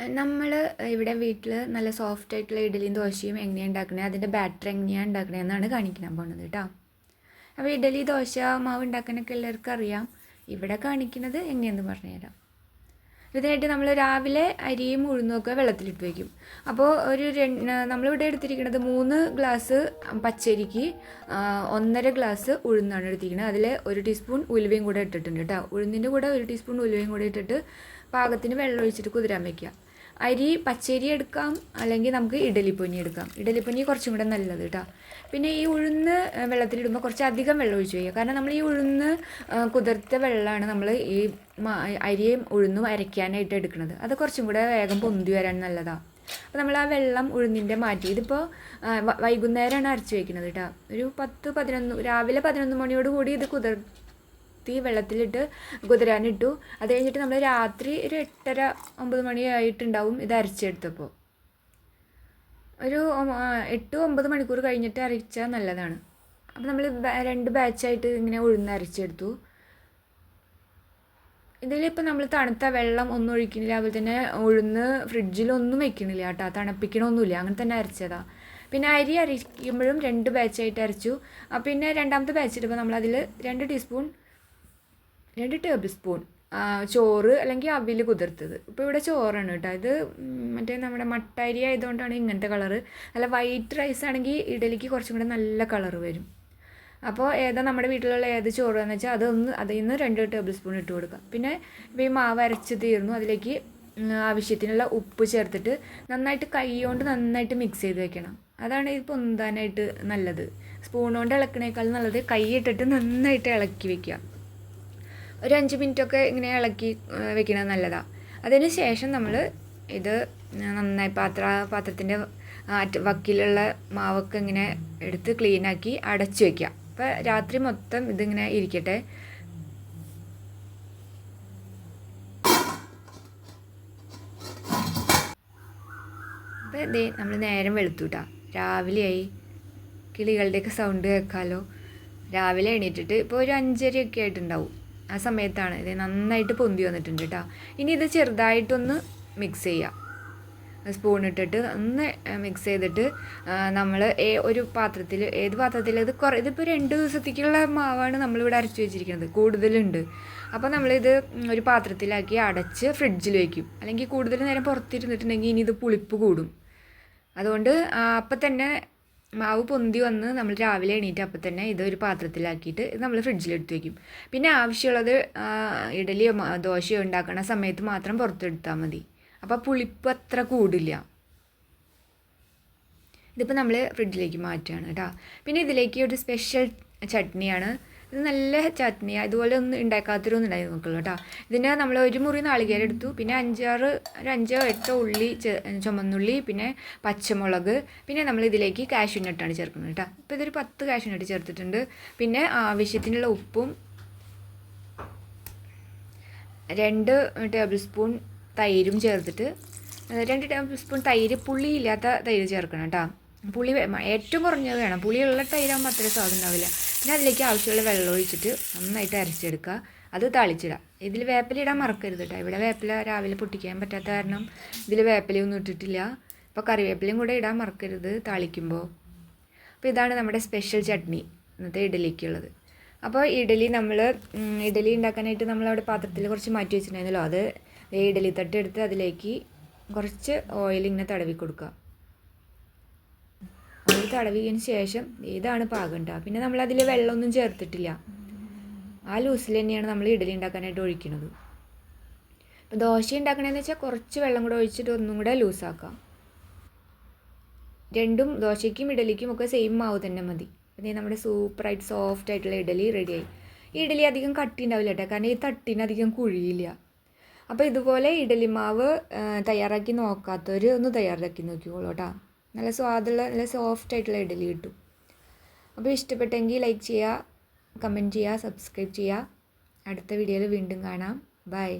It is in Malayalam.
നമ്മൾ ഇവിടെ വീട്ടിൽ നല്ല സോഫ്റ്റ് ആയിട്ടുള്ള ഇഡലിയും ദോശയും എങ്ങനെയാണ് ഉണ്ടാക്കുന്നത് അതിന്റെ ബാറ്റർ എങ്ങനെയാണ് ഉണ്ടാക്കുന്നത് എന്നാണ് കാണിക്കാൻ പോകുന്നത് കേട്ടോ അപ്പോൾ ഇഡലി ദോശ മാവ് ഉണ്ടാക്കാനൊക്കെ എല്ലാവർക്കും അറിയാം. ഇവിടെ കാണിക്കുന്നത് എങ്ങനെയെന്ന് പറഞ്ഞുതരാം ഇതിനായിട്ട് നമ്മൾ രാവിലെ അരിയും ഉഴുന്നൊക്കെ വെള്ളത്തിലിട്ട് വയ്ക്കും അപ്പോൾ ഒരു നമ്മളിവിടെ എടുത്തിരിക്കുന്നത് മൂന്ന് ഗ്ലാസ് പച്ചരിക്ക് ഒന്നര ഗ്ലാസ് ഉഴുന്നാണ് എടുത്തിരിക്കുന്നത് അതിൽ ഒരു ടീസ്പൂൺ ഉലുവയും കൂടെ ഇട്ടിട്ടുണ്ട് കേട്ടോ ഉഴുന്നിന്റെ കൂടെ ഒരു ടീസ്പൂൺ ഉലുവയും കൂടെ ഇട്ടിട്ട് പാകത്തിന് വെള്ളം ഒഴിച്ചിട്ട് കുതിരാൻ വയ്ക്കുക അരി പച്ചരി എടുക്കാം അല്ലെങ്കിൽ നമുക്ക് ഇഡലിപ്പൊന്നി എടുക്കാം. ഇഡലിപ്പൊന്നി കുറച്ചും കൂടെ നല്ലത് കേട്ടോ പിന്നെ ഈ ഉഴുന്ന് വെള്ളത്തിലിടുമ്പോൾ കുറച്ച് അധികം വെള്ളം ഒഴിച്ച് വയ്ക്കുക. കാരണം നമ്മൾ ഈ ഉഴുന്ന് കുതിർത്ത വെള്ളമാണ് നമ്മൾ ഈ അരിയും ഉഴുന്നും അരയ്ക്കാനായിട്ട് എടുക്കുന്നത്. അത് കുറച്ചും കൂടെ വേഗം പൊന്തി വരാൻ നല്ലതാണ് അപ്പോൾ നമ്മൾ ആ വെള്ളം ഉഴുന്നിന്റെ മാറ്റി. ഇതിപ്പോൾ വൈകുന്നേരമാണ് അരച്ച് വയ്ക്കുന്നത് കേട്ടോ ഒരു പത്ത് പതിനൊന്ന് രാവിലെ പതിനൊന്ന് മണിയോട് കൂടി ഇത് കുതിർത്തി വെള്ളത്തിലിട്ട് കുതിരാനിട്ടു അത് കഴിഞ്ഞിട്ട് നമ്മൾ രാത്രി ഒരു എട്ടര ഒമ്പത് മണിയായിട്ടുണ്ടാവും ഇത് അരച്ചെടുത്തപ്പോൾ ഒരു എട്ട് ഒമ്പത് മണിക്കൂർ കഴിഞ്ഞിട്ട് അരച്ചാൽ നല്ലതാണ്. അപ്പോൾ നമ്മൾ രണ്ട് ബാച്ചായിട്ട് ഇങ്ങനെ ഉഴുന്ന് അരച്ചെടുത്തു. ഇതിലിപ്പോൾ നമ്മൾ തണുത്ത വെള്ളം ഒന്നും ഒഴിക്കണില്ല അതുപോലെ തന്നെ ഉഴുന്ന് ഫ്രിഡ്ജിലൊന്നും വെക്കണില്ല കേട്ടോ. തണുപ്പിക്കണമൊന്നുമില്ല അങ്ങനെ തന്നെ അരച്ചതാ. പിന്നെ അരി അരയ്ക്കുമ്പോഴും രണ്ട് ബാച്ചായിട്ട് അരച്ചു. പിന്നെ രണ്ടാമത്തെ ബാച്ച് ഇടുമ്പോൾ നമ്മളതിൽ രണ്ട് ടീസ്പൂൺ രണ്ട് ടേബിൾ സ്പൂൺ ചോറ് അല്ലെങ്കിൽ അവിൽ കുതിർത്തത്. ഇപ്പോൾ ഇവിടെ ചോറാണ് കേട്ടോ. ഇത് മറ്റേ നമ്മുടെ മട്ട അരി ആയതുകൊണ്ടാണ് ഇങ്ങനത്തെ കളറ് അല്ല വൈറ്റ് റൈസ് ആണെങ്കിൽ ഇഡലിക്ക് കുറച്ചും കൂടെ നല്ല കളറ് വരും. അപ്പോൾ ഏതാ നമ്മുടെ വീട്ടിലുള്ള ഏത് ചോറാണെന്ന് വെച്ചാൽ അതൊന്ന് അതിൽ നിന്ന് രണ്ട് ടേബിൾ സ്പൂൺ ഇട്ട് കൊടുക്കുക പിന്നെ ഇപ്പോൾ ഈ മാവ് അരച്ച് തീർന്നു. അതിലേക്ക് ആവശ്യത്തിനുള്ള ഉപ്പ് ചേർത്തിട്ട് നന്നായിട്ട് കൈ കൊണ്ട് നന്നായിട്ട് മിക്സ് ചെയ്ത് വെക്കണം. അതാണ് ഇത് പൊന്താനായിട്ട് നല്ലത്. സ്പൂൺ കൊണ്ട് ഇളക്കണേക്കാൾ നല്ലത് കൈ ഇട്ടിട്ട് നന്നായിട്ട് ഇളക്കി വെക്കുക. ഒരു അഞ്ച് മിനിറ്റൊക്കെ ഇങ്ങനെ ഇളക്കി വെക്കുന്നത് നല്ലതാണ് അതിന് ശേഷം നമ്മൾ ഇത് നന്നായി പാത്ര പാത്രത്തിന്റെ വക്കിലുള്ള മാവൊക്കെ ഇങ്ങനെ എടുത്ത് ക്ലീനാക്കി അടച്ചു വയ്ക്കുക അപ്പോൾ രാത്രി മൊത്തം ഇതിങ്ങനെ ഇരിക്കട്ടെ. അപ്പോൾ ഇതേ നമ്മൾ നേരം വെളുത്തു കേട്ടോ രാവിലെയായി. കിളികളുടെയൊക്കെ സൗണ്ട് കേൾക്കാമല്ലോ രാവിലെ എണീറ്റിട്ട് ഇപ്പോൾ ഒരു അഞ്ചരയൊക്കെ ആയിട്ടുണ്ടാവും. ആ സമയത്താണ്. ഇത് നന്നായിട്ട് പൊന്തി വന്നിട്ടുണ്ട് കേട്ടോ ഇനി ഇത് ചെറുതായിട്ടൊന്ന് മിക്സ് ചെയ്യാം. സ്പൂൺ ഇട്ടിട്ട് ഒന്ന് മിക്സ് ചെയ്തിട്ട് നമ്മൾ ഒരു പാത്രത്തിൽ ഏത് പാത്രത്തിൽ ഇത് കുറേ ഇതിപ്പോൾ രണ്ട് ദിവസത്തേക്കുള്ള മാവാണ് നമ്മളിവിടെ അരച്ച് വെച്ചിരിക്കുന്നത്. കൂടുതലുണ്ട്. അപ്പോൾ നമ്മളിത് ഒരു പാത്രത്തിലാക്കി അടച്ച് ഫ്രിഡ്ജിൽ വയ്ക്കും അല്ലെങ്കിൽ കൂടുതൽ നേരം പുറത്തിരുന്നിട്ടുണ്ടെങ്കിൽ ഇനി ഇത് പുളിപ്പ് കൂടും. അതുകൊണ്ട് അപ്പം തന്നെ മാവ് പൊന്തി വന്ന് നമ്മൾ രാവിലെ എണീറ്റ് അപ്പം തന്നെ ഇത് ഒരു പാത്രത്തിലാക്കിയിട്ട് ഇത് നമ്മൾ ഫ്രിഡ്ജിലെടുത്ത് വയ്ക്കും. പിന്നെ ആവശ്യമുള്ളത് ഇഡലിയോ ദോശയോ ഉണ്ടാക്കുന്ന സമയത്ത് മാത്രം പുറത്തെടുത്താൽ മതി. അപ്പോൾ പുളിപ്പ് അത്ര കൂടില്ല. ഇതിപ്പോൾ നമ്മൾ ഫ്രിഡ്ജിലേക്ക് മാറ്റുകയാണ് കേട്ടോ. പിന്നെ ഇതിലേക്ക് ഒരു സ്പെഷ്യൽ ചട്നിയാണ് ഇത് നല്ല ചട്നി ഇതുപോലെ ഒന്നും ഉണ്ടാക്കാത്തൊരു ഉണ്ടായിരുന്നു നോക്കുള്ളൂ കേട്ടോ. ഇതിന് നമ്മൾ ഒരു മുറി നാളികേരം എടുത്തു പിന്നെ അഞ്ചാറ് ഒരു അഞ്ചോ എട്ടോ ഉള്ളി ചുമന്നുള്ളി പിന്നെ പച്ചമുളക് പിന്നെ നമ്മൾ ഇതിലേക്ക് കാഷ്യൂ നട്ടാണ് ചേർക്കുന്നത് കേട്ടോ. ഇപ്പോൾ ഇതൊരു പത്ത് കാഷ്യൂ നട്ട് ചേർത്തിട്ടുണ്ട്. പിന്നെ ആവശ്യത്തിനുള്ള ഉപ്പും രണ്ട് ടേബിൾ സ്പൂൺ തൈരും ചേർത്തിട്ട് രണ്ട് ടേബിൾ സ്പൂൺ തൈര് പുളിയില്ലാത്ത തൈര് ചേർക്കണം കേട്ടോ. പുളി ഏറ്റവും കുറഞ്ഞത് വേണം. പുളിയുള്ള തൈരാകുമ്പോൾ അത്ര സ്വാദം ഉണ്ടാവില്ല. പിന്നെ അതിലേക്ക് ആവശ്യമുള്ള വെള്ളം ഒഴിച്ചിട്ട് നന്നായിട്ട് അരച്ചെടുക്കുക. അത് തളിച്ചിടാം ഇതിൽ വേപ്പില ഇടാൻ മറക്കരുത് കേട്ടോ ഇവിടെ വേപ്പില രാവിലെ പൊട്ടിക്കാൻ പറ്റാത്ത കാരണം ഇതിൽ വേപ്പിലയൊന്നും ഇട്ടിട്ടില്ല. അപ്പോൾ കറിവേപ്പിലയും കൂടെ ഇടാൻ മറക്കരുത് താളിക്കുമ്പോൾ അപ്പോൾ ഇതാണ് നമ്മുടെ സ്പെഷ്യൽ ചട്നി. ഇന്നത്തെ ഇഡലിക്കുള്ളത്. അപ്പോൾ ഇഡലി നമ്മൾ ഇഡലി ഉണ്ടാക്കാനായിട്ട് നമ്മളവിടെ പാത്രത്തിൽ കുറച്ച് മാറ്റി വെച്ചിട്ടുണ്ടായിരുന്നല്ലോ. അത് ഇഡലി തട്ടെടുത്ത് അതിലേക്ക് കുറച്ച് ഓയിൽ ഇങ്ങനെ തടവി കൊടുക്കുക. തടവിയതിന് ശേഷം ഇതാണ് പാകം ഉണ്ടാവുക പിന്നെ നമ്മൾ അതിൽ വെള്ളമൊന്നും ചേർത്തിട്ടില്ല. ആ ലൂസിൽ തന്നെയാണ് നമ്മൾ ഇഡലി ഉണ്ടാക്കാനായിട്ട് ഒഴിക്കുന്നത് ഇപ്പോൾ ദോശ ഉണ്ടാക്കണമെന്ന് വെച്ചാൽ കുറച്ച് വെള്ളം കൂടെ ഒഴിച്ചിട്ട് ഒന്നും കൂടെ ലൂസാക്കാം. രണ്ടും ദോശയ്ക്കും ഇഡലിക്കും ഒക്കെ സെയിം മാവ് തന്നെ മതി. പിന്നെ നമ്മുടെ സൂപ്പറായിട്ട് സോഫ്റ്റ് ആയിട്ടുള്ള ഇഡലി റെഡിയായി ഈ ഇഡലി അധികം കട്ടി ഉണ്ടാവില്ല കേട്ടോ കാരണം ഈ തട്ടിന് അധികം കുഴിയില്ല. അപ്പോൾ ഇതുപോലെ ഇഡലി മാവ് തയ്യാറാക്കി നോക്കാത്തവർ ഒന്ന് തയ്യാറാക്കി നോക്കിക്കോളൂ കേട്ടോ നല്ല സ്വാദുള്ള നല്ല സോഫ്റ്റ് ആയിട്ടുള്ള ഇഡലി കിട്ടും. അപ്പോൾ ഇഷ്ടപ്പെട്ടെങ്കിൽ ലൈക്ക് ചെയ്യുക കമന്റ് ചെയ്യുക സബ്സ്ക്രൈബ് ചെയ്യുക. അടുത്ത വീഡിയോയിൽ വീണ്ടും കാണാം. ബൈ